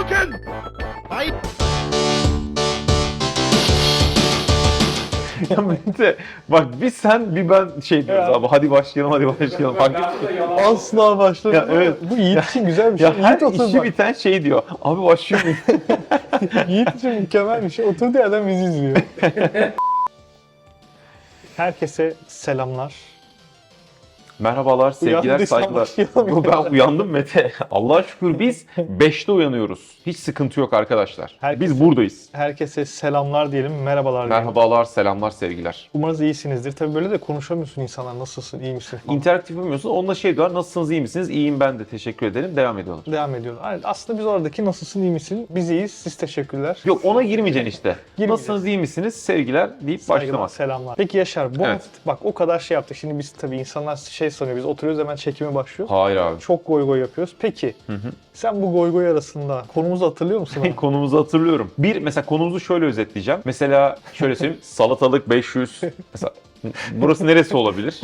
Hadouken! Fight! Ya Mete bak bir sen bir ben şey diyoruz Ya. abi hadi başlayalım hadi başlayalım. Fark? Asla başladı. Ya evet. Bu Yiğit için güzel bir şey. Ya her Yiğit otur işi bak. biten şey diyor. Abi başlıyor muyuz? Yiğit için mükemmel bir şey. Oturduğu yerden bizi izliyor. Herkese selamlar. Merhabalar, sevgiler, saygılar. Bu ben uyandım Mete. Allah'a şükür biz 5'te uyanıyoruz. Hiç sıkıntı yok arkadaşlar. Herkes- Biz buradayız. Herkese selamlar diyelim, merhabalar diyelim. Merhabalar, selamlar, sevgiler. Umarız iyisinizdir. Tabii böyle de konuşamıyorsun insanlar. Nasılsın, iyi misin falan. İnteraktif yapamıyorsun. Onunla şey diyorlar. Nasılsınız, iyi misiniz? İyiyim ben de. Teşekkür ederim. Devam ediyorlar. Devam ediyoruz. Aynen. Aslında biz oradaki nasılsın, iyi misin? Biz iyiyiz, siz teşekkürler. Yok ona girmeyeceksin işte. Nasılsınız, iyi misiniz? Sevgiler deyip Saygılar, başlamak. selamlar. Peki Yaşar, bu Evet. hafta bak o kadar şey yaptık. Şimdi biz tabii insanlar şey sanıyor, biz oturuyoruz hemen çekime başlıyoruz. Hayır abi. Çok goy goy yapıyoruz. Peki, Hı hı. Sen bu goy goy arasında konumuzu hatırlıyor musun? abi? Konumuzu hatırlıyorum. Bir mesela konumuzu şöyle özetleyeceğim. Mesela şöyle söyleyeyim. Salatalık 500. Mesela burası neresi olabilir?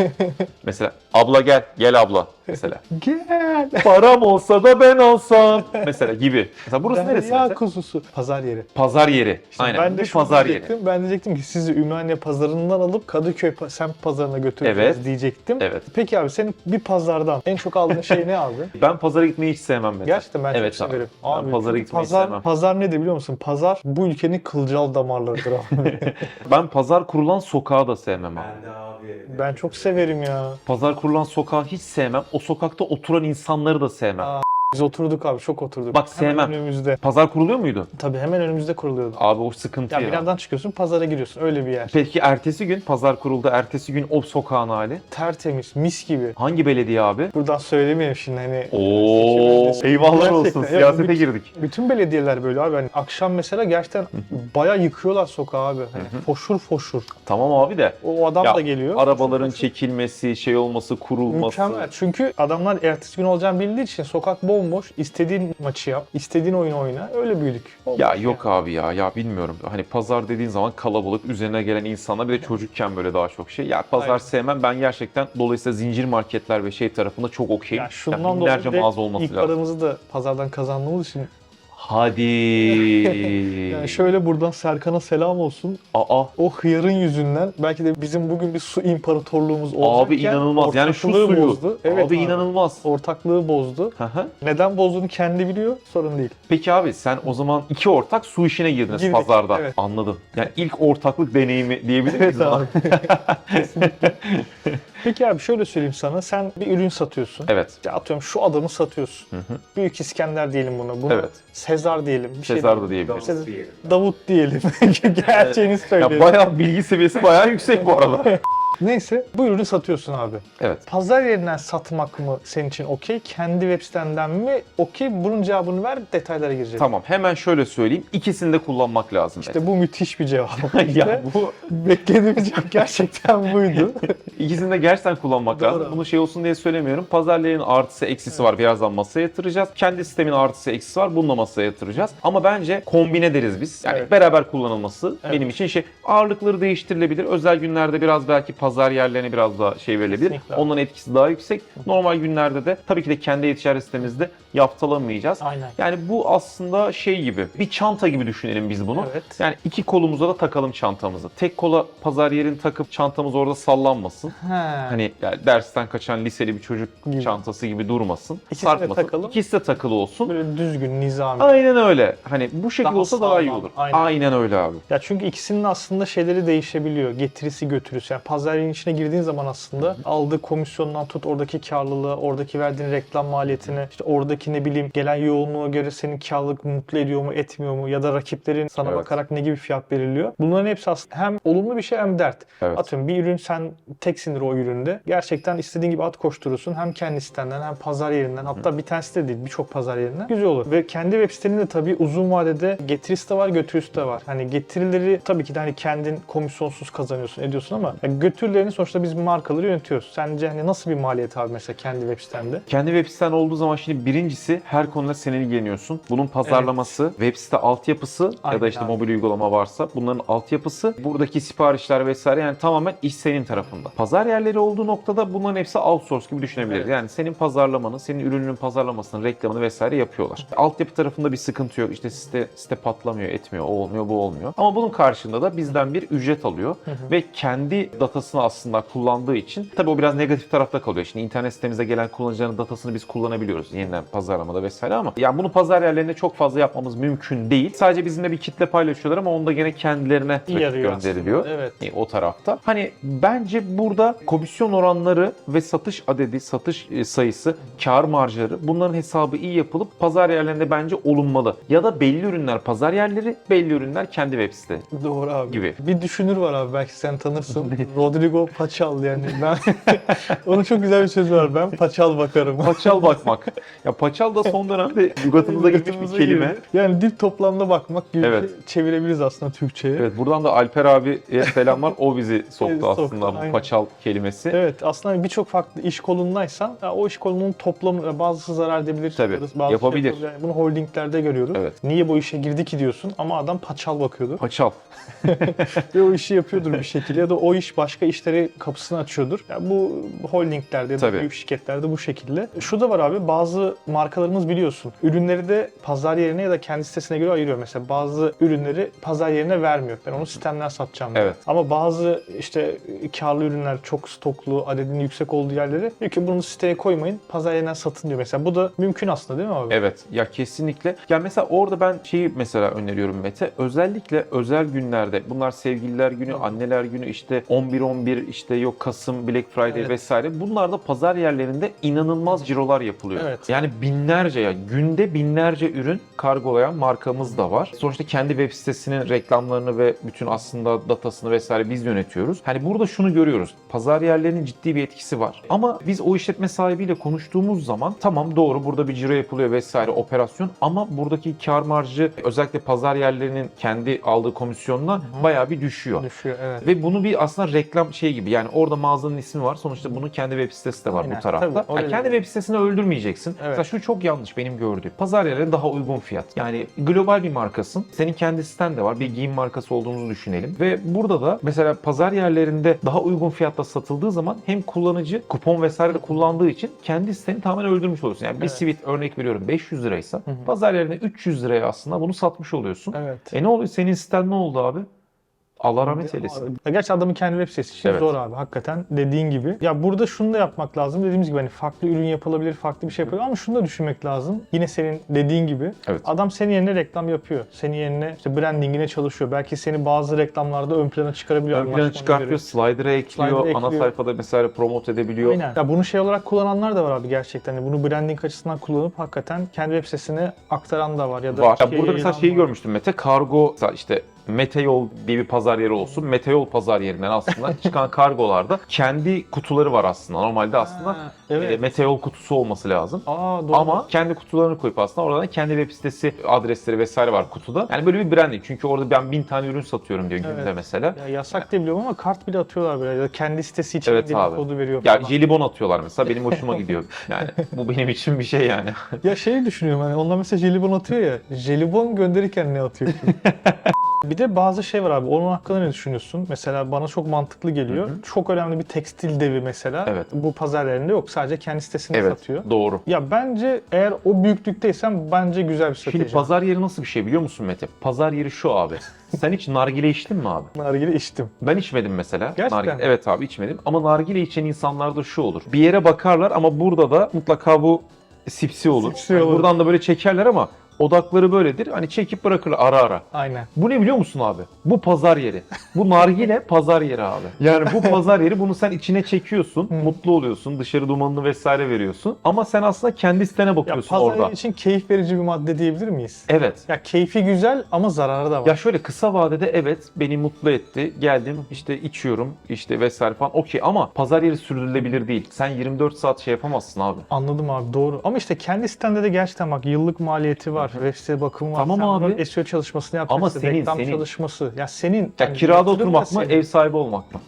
Mesela abla gel, gel abla mesela. Gel. Param olsa da ben alsam. Mesela gibi. Mesela burası neresi Ya mesela? kuzusu. Pazar yeri. Pazar yeri. Şimdi Aynen. Ben de şunu pazar yeri. diyecektim. Ben diyecektim ki sizi Ümraniye pazarından alıp Kadıköy pa- semt pazarına götüreceğiz Evet. diyecektim. Evet. Peki abi senin bir pazardan en çok aldığın şey ne abi? Ben pazara gitmeyi hiç sevmem mesela. Gerçekten ben Evet çok abi. severim. Ben pazara gitmeyi pazar, sevmem. Pazar nedir biliyor musun? Pazar bu ülkenin kılcal damarlarıdır abi. Ben pazar kurulan sokağı da sevmem abi. Ben de abi. ben çok severim ya. Pazar kurulan sokağı hiç sevmem. O sokakta oturan insanları da sevmem. Aa, Biz oturduk abi çok oturduk. Bak, Hemen sevmem. önümüzde. Pazar kuruluyor muydu? Tabii hemen önümüzde kuruluyordu. Abi o sıkıntı Ya ya. binadan çıkıyorsun pazara giriyorsun öyle bir yer. Peki ertesi gün pazar kuruldu. Ertesi gün o sokağın hali. Tertemiz mis gibi. Hangi belediye abi? Buradan söylemeyeyim şimdi hani. Oo, eyvahlar olsun. Gerçekten. Ya Siyasete bütün- girdik. Bütün belediyeler böyle abi. Hani akşam mesela gerçekten bayağı yıkıyorlar sokağı abi. Hani foşur foşur. Tamam abi de. O adam Ya, da geliyor. Arabaların Foşur foşur. çekilmesi, şey olması, kurulması. Mükemmel. Çünkü adamlar ertesi gün olacağını bildiği için sokak bomboş. İstediğin maçı yap, istediğin oyunu oyna. Öyle büyüdük. Olmaz Ya yok abi ya ya bilmiyorum. Hani pazar dediğin zaman kalabalık üzerine gelen insanlar bir de çocukken böyle daha çok şey. Ya pazar Aynen. sevmem ben gerçekten dolayısıyla zincir marketler ve şey tarafında çok okeyim. Ya şundan Ya binlerce dolayı olması ilk lazım. paramızı da pazardan kazandığımız için Hadi. yani şöyle buradan Serkan'a selam olsun. Aa O hıyarın yüzünden belki de bizim bugün bir su imparatorluğumuz olacakken abi inanılmaz. Yani şu suyu. bozdu. Evet abi, inanılmaz. Ortaklığı bozdu. Hı hı. Neden bozduğunu kendi biliyor. Sorun değil. Peki abi sen o zaman iki ortak su işine girdiniz Girdik, pazarda. evet. Anladım. Yani ilk ortaklık deneyimi diyebilir miyiz? Evet abi. Kesinlikle. Peki abi şöyle söyleyeyim sana. Sen bir ürün satıyorsun. Evet. Ya atıyorum şu adamı satıyorsun. Hı hı. Büyük İskender diyelim buna. buna Evet. Sezar diyelim. Bir şey Sezar da diyelim. diyebiliriz. Sezar- diyelim. Davut diyelim. Gerçeğini Ya söyleyelim. bayağı bilgi seviyesi bayağı yüksek bu arada. Neyse bu ürünü satıyorsun abi. evet. Pazar yerinden satmak mı senin için okey? Kendi web sitenden mi okey? Bunun cevabını ver detaylara gireceğiz. Tamam hemen şöyle söyleyeyim. İkisini de kullanmak lazım. İşte bu müthiş bir cevap. ya bu Beklediğimiz cevap gerçekten buydu. ikisini de gerçekten kullanmak Doğru lazım. Bunu şey olsun diye söylemiyorum. Pazarların artısı eksisi var. Birazdan masaya yatıracağız. Kendi sistemin artısı eksisi var. Bunu da masaya yatıracağız. Ama bence kombine deriz biz. Yani Evet. beraber kullanılması Evet. benim için şey ağırlıkları değiştirilebilir. Özel günlerde biraz belki pazar yerlerine biraz daha şey verilebilir. Kesinlikle. Onların etkisi daha yüksek. Normal günlerde de tabii ki de kendi e-ticaret sitemizde yaftalamayacağız. Aynen. Yani bu aslında şey gibi bir çanta gibi düşünelim biz bunu. Evet. Yani iki kolumuza da takalım çantamızı. Tek kola pazar yerini takıp çantamız orada sallanmasın. Ha. Hani yani dersten kaçan liseli bir çocuk Gibi. çantası gibi durmasın. İkisine sarkmasın. takalım. İkisi de takılı olsun. böyle düzgün, nizami. Aynen öyle. Hani bu şekilde Daha olsa daha iyi sağlam, olur. aynen. Aynen. öyle abi. Ya çünkü ikisinin aslında şeyleri değişebiliyor. Getirisi götürüsü. Yani pazar yerinin içine girdiğin zaman aslında aldığı komisyondan tut oradaki karlılığı, oradaki verdiğin reklam maliyetini, işte oradaki ne bileyim gelen yoğunluğa göre senin karlılık mutlu ediyor mu, etmiyor mu ya da rakiplerin sana Evet. bakarak ne gibi fiyat veriliyor. Bunların hepsi aslında hem olumlu bir şey hem dert. Evet. Atıyorum bir ürün sen teksindir o üründe. Gerçekten istediğin gibi at koşturursun. Hem kendi sitenden hem pazar yerinden. Hatta bir tanesi de değil birçok pazar yerinden. Güzel olur. Ve kendi web sitenin de tabii uzun vadede getirisi de var götürüsü de var. Hani getirileri tabii ki de hani kendin komisyonsuz kazanıyorsun ediyorsun ama yani götür türlerini sonuçta biz markaları yönetiyoruz. Sence hani nasıl bir maliyet abi mesela kendi web sitende? Kendi web siten olduğu zaman şimdi birincisi her konuda sen ilgileniyorsun. Bunun pazarlaması, web site altyapısı ya Aynen da işte abi. mobil uygulama varsa bunların altyapısı, buradaki siparişler vesaire yani tamamen iş senin tarafında. Pazar yerleri olduğu noktada bunların hepsi outsource gibi düşünebiliriz. Evet. Yani senin pazarlamanı, senin ürününün pazarlamasını, reklamını vesaire yapıyorlar. Altyapı tarafında bir sıkıntı yok. İşte site, site patlamıyor, etmiyor, o olmuyor, bu olmuyor. Ama bunun karşında da bizden bir ücret alıyor ve kendi datasını aslında kullandığı için tabii o biraz negatif tarafta kalıyor. Şimdi internet sitemize gelen kullanıcıların datasını biz kullanabiliyoruz yeniden pazarlamada vesaire ama yani bunu pazar yerlerinde çok fazla yapmamız mümkün değil. Sadece bizimle bir kitle paylaşıyorlar ama onda gene kendilerine trafik gönderiliyor. aslında, evet. E, o tarafta. Hani bence burada komisyon oranları ve satış adedi, satış e, sayısı, kar marjları bunların hesabı iyi yapılıp pazar yerlerinde bence olunmalı. Ya da belli ürünler pazar yerleri, belli ürünler kendi web site. Doğru abi. Gibi. Bir düşünür var abi belki sen tanırsın. Rodrigo Paçal yani ben onun çok güzel bir sözü var. Ben paçal bakarım. Paçal bakmak. Ya paçal da son dönemde lügatımıza girmiş bir kelime. girdi. Yani dip toplamda bakmak gibi Evet. şey çevirebiliriz aslında Türkçe'ye. Evet buradan da Alper abiye selamlar. O bizi soktu aslında bu paçal kelimesi. Evet aslında birçok farklı iş kolundaysan o iş kolunun toplamı bazısı zarar edebilir. Tabii, bazısı yapabilir. yapabilir. Yani bunu holdinglerde görüyoruz. Evet. Niye bu işe girdi ki diyorsun ama adam paçal bakıyordur. Paçal. Ve o işi yapıyordur bir şekilde ya da o iş başka işleri kapısını açıyordur. Ya bu holdinglerde ya da Tabii. büyük şirketlerde bu şekilde. Şu da var abi bazı markalarımız biliyorsun. Ürünleri de pazar yerine ya da kendi sitesine göre ayırıyor. Mesela bazı ürünleri pazar yerine vermiyor. Ben onu sistemden satacağım. diyor. Evet. Ama bazı işte karlı ürünler çok stoklu, adedinin yüksek olduğu yerleri diyor ki bunu siteye koymayın, pazar yerinden satın diyor mesela. Bu da mümkün aslında değil mi abi? Evet ya kesinlikle. Ya mesela orada ben şeyi mesela öneriyorum Mete. Özellikle özel günlerde bunlar sevgililer günü, anneler günü işte 11-11 işte yok Kasım, Black Friday Evet. vesaire. Bunlarda pazar yerlerinde inanılmaz cirolar yapılıyor. Evet. Yani binlerce ya günde binlerce ürün kargolayan markamız da var. Sonuçta kendi web sitesinin reklamlarını ve bütün aslında datasını vesaire biz yönetiyoruz. Hani burada şunu görüyoruz. Pazar yerlerinin ciddi bir etkisi var. Ama biz o işletme sahibiyle konuştuğumuz zaman tamam doğru burada bir ciro yapılıyor vesaire operasyon ama buradaki kar marjı özellikle pazar yerlerinin kendi aldığı komisyonla bayağı bir düşüyor. Düşüyor evet. Ve bunu bir aslında reklam şey gibi yani orada mağazanın ismi var. Sonuçta bunun kendi web sitesi de var Aynen, bu tarafta. tabii, Yani kendi web sitesini öldürmeyeceksin. Evet. Mesela şu çok yanlış benim gördüğüm. Pazar yerleri daha uygun fiyat. Yani global bir markasın. Senin kendi siten de var. Bir giyim markası olduğumuzu düşünelim. Ve burada da mesela pazar yerlerinde daha uygun fiyatta satıldığı zaman hem kullanıcı kupon vesaire de kullandığı için kendi siteni tamamen öldürmüş oluyorsun. Yani bir Evet. sivit örnek veriyorum 500 liraysa hı. pazar yerinde 300 liraya aslında bunu satmış oluyorsun. Evet. E ne oluyor? Senin siten ne oldu abi? Allah rahmet eylesin. Ya gerçi adamın kendi web sitesi için Evet. zor abi hakikaten dediğin gibi. Ya burada şunu da yapmak lazım. Dediğimiz gibi hani farklı ürün yapılabilir, farklı bir şey yapılabilir ama şunu da düşünmek lazım. Yine senin dediğin gibi Evet. adam senin yerine reklam yapıyor. Senin yerine işte brandingine çalışıyor. Belki seni bazı reklamlarda ön plana çıkarabiliyor. Ön plana çıkartıyor, göre. slider'a ekliyor, Slider'a ana ekliyor. sayfada mesela promote edebiliyor. Aynen. Ya bunu şey olarak kullananlar da var abi gerçekten. Hani bunu branding açısından kullanıp hakikaten kendi web sitesine aktaran da var ya da Var. Ya şeye burada mesela yayılan şeyi var. görmüştüm Mete. Kargo mesela işte Meteyol diye bir pazar yeri olsun. Meteyol pazar yerinden aslında çıkan kargolarda kendi kutuları var aslında. Normalde aslında Ha, evet. e, Meteyol kutusu olması lazım. Aa doğru. Ama kendi kutularını koyup aslında oradan kendi web sitesi adresleri vesaire var kutuda. Yani böyle bir branding. Çünkü orada ben bin tane ürün satıyorum diyor günde Evet. mesela. ya yasak diye biliyorum ama kart bile atıyorlar böyle ya kendi sitesi için Evet bir kodu veriyor Ya falan. jelibon atıyorlar mesela benim hoşuma gidiyor. Yani bu benim için bir şey yani. Ya şey düşünüyorum hani onlar mesela jelibon atıyor ya. Jelibon gönderirken ne atıyor? bir de bazı şey var abi. Onun hakkında ne düşünüyorsun? Mesela bana çok mantıklı geliyor. Hı hı. Çok önemli bir tekstil devi mesela. Evet. Bu pazar yerinde yok. Sadece kendi sitesinde Evet satıyor. doğru. Ya bence eğer o büyüklükteysen bence güzel bir strateji. Şimdi pazar yeri nasıl bir şey biliyor musun Mete? Pazar yeri şu abi. Sen hiç nargile içtin mi abi? Nargile içtim. Ben içmedim mesela. Gerçekten Nargile. Evet abi içmedim. Ama nargile içen insanlarda şu olur. Bir yere bakarlar ama burada da mutlaka bu sipsi olur. Sipsi olur. Buradan da böyle çekerler ama odakları böyledir. Hani çekip bırakırlar ara ara. Aynen. Bu ne biliyor musun abi? Bu pazar yeri. Bu nargile pazar yeri abi. Yani bu pazar yeri bunu sen içine çekiyorsun. mutlu oluyorsun. Dışarı dumanını vesaire veriyorsun. Ama sen aslında kendi sitene Ya bakıyorsun pazar orada. yeri için keyif verici bir madde diyebilir miyiz? Evet. Ya keyfi güzel ama zararı da var. Ya şöyle kısa vadede evet beni mutlu etti. Geldim işte içiyorum işte vesaire falan okey ama pazar yeri sürdürülebilir değil. Sen 24 saat şey yapamazsın abi. Anladım abi doğru. Ama işte kendi sitende de gerçekten bak yıllık maliyeti var. Web site bakımı var. Tamam Sen abi. SEO çalışmasını yapacaksın. Ama senin, reklam senin. çalışması. Ya senin. Ya hani kirada oturmak mı senin. ev sahibi olmak mı?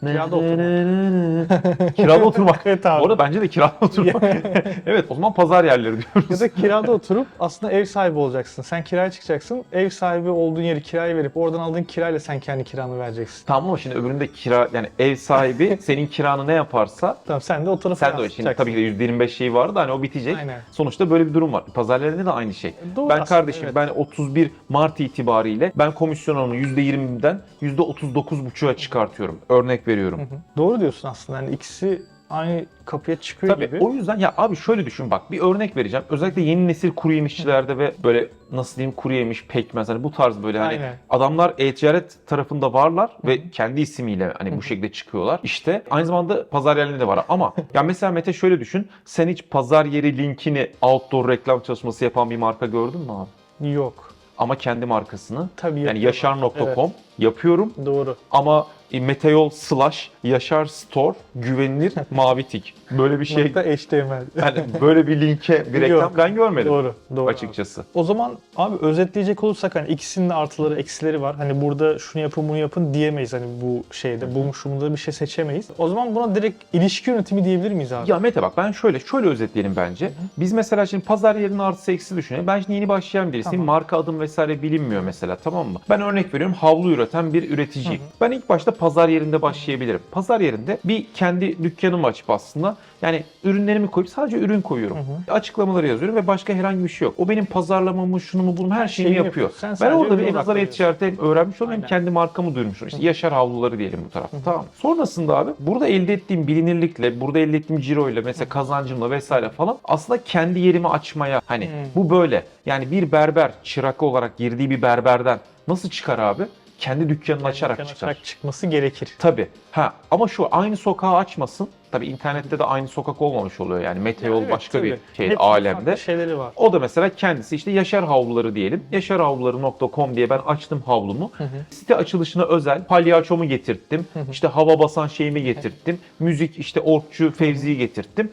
Kirada oturmak. kirada oturmak. Evet abi. Bu arada bence de kirada oturmak. evet o zaman pazar yerleri diyoruz. Ya da kirada oturup aslında ev sahibi olacaksın. Sen kiraya çıkacaksın. Ev sahibi olduğun yeri kiraya verip oradan aldığın kirayla sen kendi kiranı vereceksin. Tamam ama şimdi öbüründe kira yani ev sahibi senin kiranı ne yaparsa Tamam sen de o tarafa sen de öyle. Şimdi tabii ki de %25 şeyi vardı da hani o bitecek. Aynen. Sonuçta böyle bir durum var. Pazar yerlerinde de aynı şey. Doğru ben aslında, kardeşim evet. ben 31 Mart itibariyle ben komisyon oranını %20'den %39,5'a çıkartıyorum. Örnek veriyorum. Hı hı. Doğru diyorsun aslında. Yani ikisi aynı kapıya çıkıyor Tabii gibi. o yüzden ya abi şöyle düşün bak bir örnek vereceğim. Özellikle yeni nesil kuru yemişçilerde ve böyle nasıl diyeyim kuru yemiş, pekmez hani bu tarz böyle hani Aynen. adamlar e-ticaret tarafında varlar ve kendi ismiyle hani bu şekilde çıkıyorlar. İşte aynı zamanda pazar yerlerinde de var ama ya mesela Mete şöyle düşün. Sen hiç pazar yeri linkini outdoor reklam çalışması yapan bir marka gördün mü abi? Yok. Ama kendi markasını Tabii yani yaşar.com yapıyorum doğru. ama e, Meteor slash Yaşar Store güvenilir mavi tik. Böyle bir şey Nokta HTML. yani böyle bir linke bir reklam ben görmedim doğru. Doğru. açıkçası. O zaman abi özetleyecek olursak hani ikisinin de artıları eksileri var. Hani burada şunu yapın bunu yapın diyemeyiz hani bu şeyde. Bu şunda bir şey seçemeyiz. O zaman buna direkt ilişki yönetimi diyebilir miyiz abi? Ya Mete bak ben şöyle şöyle özetleyelim bence. Biz mesela şimdi pazar yerinin artısı eksi düşünelim. Ben şimdi yeni başlayan birisiyim. Tamam. Marka adım vesaire bilinmiyor mesela tamam mı? Ben örnek veriyorum havlu üreten bir üreticiyim. Ben ilk başta pazar yerinde başlayabilirim. Pazar yerinde bir kendi dükkanımı açıp aslında yani ürünlerimi koyup sadece ürün koyuyorum. Açıklamaları yazıyorum ve başka herhangi bir şey yok. O benim pazarlamamı, şunu mu bunu her şeyimi yapıyor. yapıyor. Sen Ben orada bir en azından e-ticareti hem öğrenmiş olurum hem Aynen. kendi markamı duyurmuş olurum. İşte Yaşar havluları diyelim bu tarafta. Tamam. Sonrasında abi burada elde ettiğim bilinirlikle, burada elde ettiğim ciroyla mesela kazancımla vesaire falan aslında kendi yerimi açmaya hani Hı. bu böyle. Yani bir berber çırak olarak girdiği bir berberden nasıl çıkar abi? Kendi dükkanını açarak Dükkan çıkar. açarak çıkması gerekir. Tabii. Ha ama şu aynı sokağı açmasın. Tabii internette de aynı sokak olmamış oluyor yani. Meteor Evet, başka bir tabii. şey Hepsinin alemde. şeyleri var. O da mesela kendisi işte Yaşar Havluları diyelim. Yaşarhavluları.com diye ben açtım havlumu. Site açılışına özel palyaçomu getirttim. işte hava basan şeyimi getirttim. Müzik işte orkçu Fevzi'yi getirttim.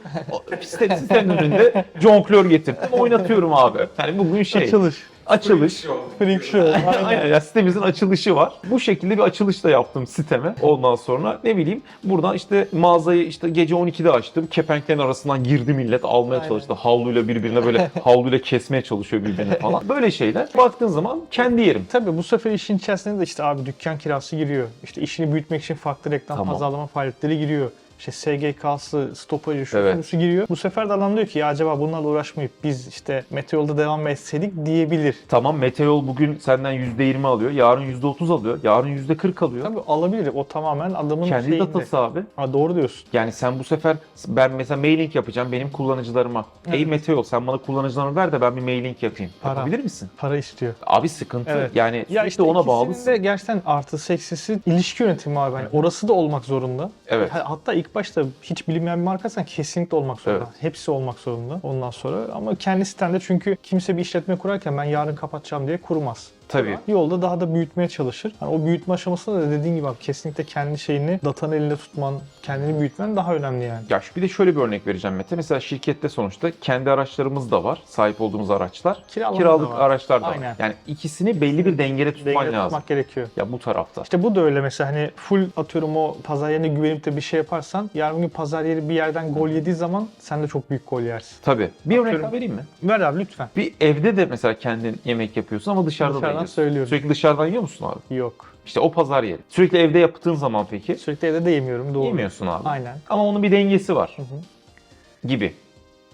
Site, sitenin önünde jonglör getirttim. Oynatıyorum abi. Yani bugün şey Açılış. Açılış. Freak show. Aynen. Ya sitemizin açılışı var. Bu şekilde bir açılış da yaptım siteme. Ondan sonra ne bileyim buradan işte mağazayı işte gece 12'de açtım. Kepenklerin arasından girdi millet almaya Aynen. çalıştı. Havluyla birbirine böyle havluyla kesmeye çalışıyor birbirini falan. Böyle şeyler. Baktığın zaman kendi yerim. Tabii bu sefer işin içerisinde de işte abi dükkan kirası giriyor. İşte işini büyütmek için farklı reklam Tamam. pazarlama faaliyetleri giriyor. İşte SGK'sı, stopajı, şu Evet. evet. giriyor. Bu sefer de adam diyor ki ya acaba bunlarla uğraşmayıp biz işte Meteor'da devam etseydik diyebilir. Tamam Meteor bugün senden %20 alıyor. Yarın %30 alıyor. Yarın %40 alıyor. Tabii alabilir. O tamamen adamın Kendi şeyinde. datası abi. Ha, doğru diyorsun. Yani sen bu sefer ben mesela mailing yapacağım benim kullanıcılarıma. Ey Evet. Meteor sen bana kullanıcılarımı ver de ben bir mailing yapayım. Para. Yapabilir misin? Para istiyor. Abi sıkıntı. Evet. Yani Ya işte ona bağlısın. de gerçekten artı eksisi ilişki yönetimi abi. Yani orası da olmak zorunda. Evet. Ha- Hatta ilk başta hiç bilinmeyen bir markaysan kesinlikle olmak zorunda. Evet. Hepsi olmak zorunda ondan sonra. Ama kendi sitende çünkü kimse bir işletme kurarken ben yarın kapatacağım diye kurmaz. Tabii. Yolda daha da büyütmeye çalışır. Yani o büyütme aşamasında da dediğin gibi abi kesinlikle kendi şeyini datanın elinde tutman, kendini büyütmen daha önemli yani. Ya bir de şöyle bir örnek vereceğim Mete. Mesela şirkette sonuçta kendi araçlarımız da var. Sahip olduğumuz araçlar. Kiralama Kiralık da var. araçlar da var. Aynen. Yani ikisini belli bir dengede tutman Dengede lazım. tutmak gerekiyor. Ya bu tarafta. İşte bu da öyle mesela hani full atıyorum o pazar yerine güvenip de bir şey yaparsan yarın gün pazar yeri bir yerden gol yediği zaman sen de çok büyük gol yersin. Tabii. Bir örnek Atıyorum. daha vereyim mi? Ver abi lütfen. Bir evde de mesela kendin yemek yapıyorsun ama dışarıda da Dışarıdan yiyorsun. söylüyorum. Sürekli dışarıdan yiyor musun abi? Yok. İşte o pazar yeri. Sürekli evde yaptığın zaman peki Sürekli evde de yemiyorum doğru. yemiyorsun abi. Aynen. Ama onun bir dengesi var Hı hı. gibi.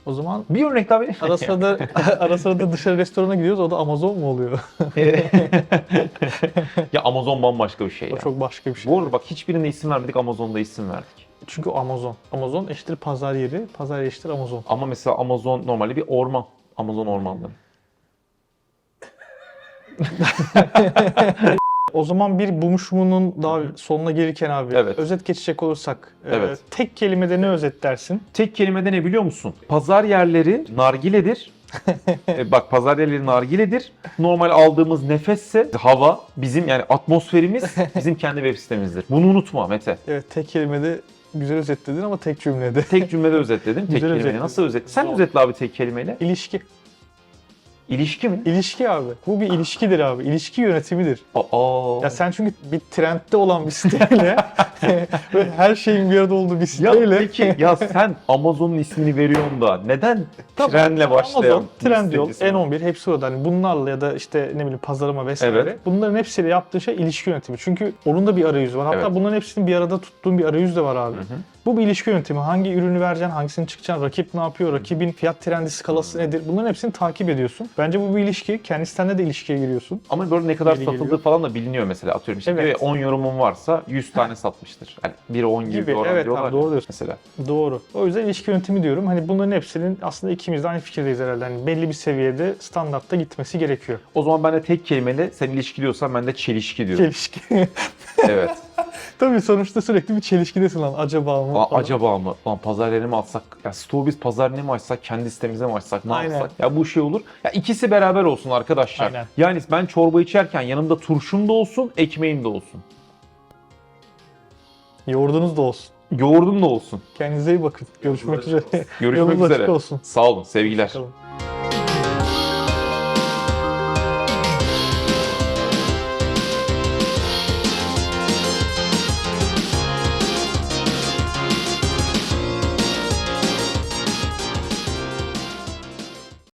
O zaman Bir örnek daha vereyim. ara sıra da, ara sıra da dışarı restorana gidiyoruz o da Amazon mu oluyor? ya Amazon bambaşka bir şey o ya. çok başka bir şey. Bu arada bak hiçbirine isim vermedik Amazon'da isim verdik. Çünkü o Amazon. Amazon eşittir pazar yeri, pazar yeri eşittir Amazon. Ama mesela Amazon normalde bir orman. Amazon ormanları. O zaman bir bumuşumunun daha sonuna gelirken abi Evet. özet geçecek olursak e, Evet. tek kelimede ne özet dersin? Tek kelimede ne biliyor musun? Pazar yerleri nargiledir. E, bak pazar yerleri nargiledir. Normal aldığımız nefesse hava bizim yani atmosferimiz bizim kendi web sitemizdir. Bunu unutma Mete. Evet tek kelimede güzel özetledin ama tek cümlede. Tek cümlede özetledim. Tek Güzel kelimeyle özetledin. nasıl özet? Sen Zor. özetle abi tek kelimeyle. İlişki. İlişki mi? İlişki abi. Bu bir ilişkidir abi. İlişki yönetimidir. Aa. Ya sen çünkü bir trendde olan bir siteyle ve her şeyin bir arada olduğu bir Ya siteyle peki ya sen Amazon'un ismini veriyorsun da neden Tabii, trenle başlayan Amazon, Trendyol, bir site ismi var? N11 hepsi orada. Hani bunlarla ya da işte ne bileyim pazarlama vesaire. Evet. Bunların hepsiyle yaptığı şey ilişki yönetimi. Çünkü onun da bir arayüzü var. Hatta Evet. bunların hepsinin bir arada tuttuğun bir arayüz de var abi. Hı hı. Bu bir ilişki yönetimi. Hangi ürünü vereceksin, hangisini çıkacaksın, rakip ne yapıyor, rakibin fiyat trendi skalası nedir? Bunların hepsini takip ediyorsun. Bence bu bir ilişki. Kendi sitenle de ilişkiye giriyorsun. Ama böyle ne kadar Geri satıldığı geliyor. falan da biliniyor mesela. Atıyorum işte Evet. diyor ya, 10 yorumum varsa 100 tane satmıştır. Yani biri 10 gibi, Gibi. oran Evet diyorlar abi, doğru diyorsun. Mesela. Doğru. O yüzden ilişki yönetimi diyorum. Hani bunların hepsinin aslında ikimiz de aynı fikirdeyiz herhalde. Hani belli bir seviyede standartta gitmesi gerekiyor. O zaman ben de tek kelimeyle sen ilişki diyorsan ben de çelişki diyorum. Çelişki. evet. Tabii sonuçta sürekli bir çelişkidesin lan. Acaba mı? Falan. acaba mı? Lan pazar yerine mi açsak? Ya stoğu biz pazar yerine mi açsak? Kendi sitemize mi açsak? Ne Aynen. yapsak? Ya bu şey olur. Ya ikisi beraber olsun arkadaşlar. Aynen. Yani ben çorba içerken yanımda turşum da olsun, ekmeğim de olsun. Yoğurdunuz da olsun. Yoğurdum da olsun. Kendinize iyi bakın. Görüşmek üzere. Görüşmek Yolunuz açık üzere. olsun. Sağ olun. Sevgiler. Bakalım.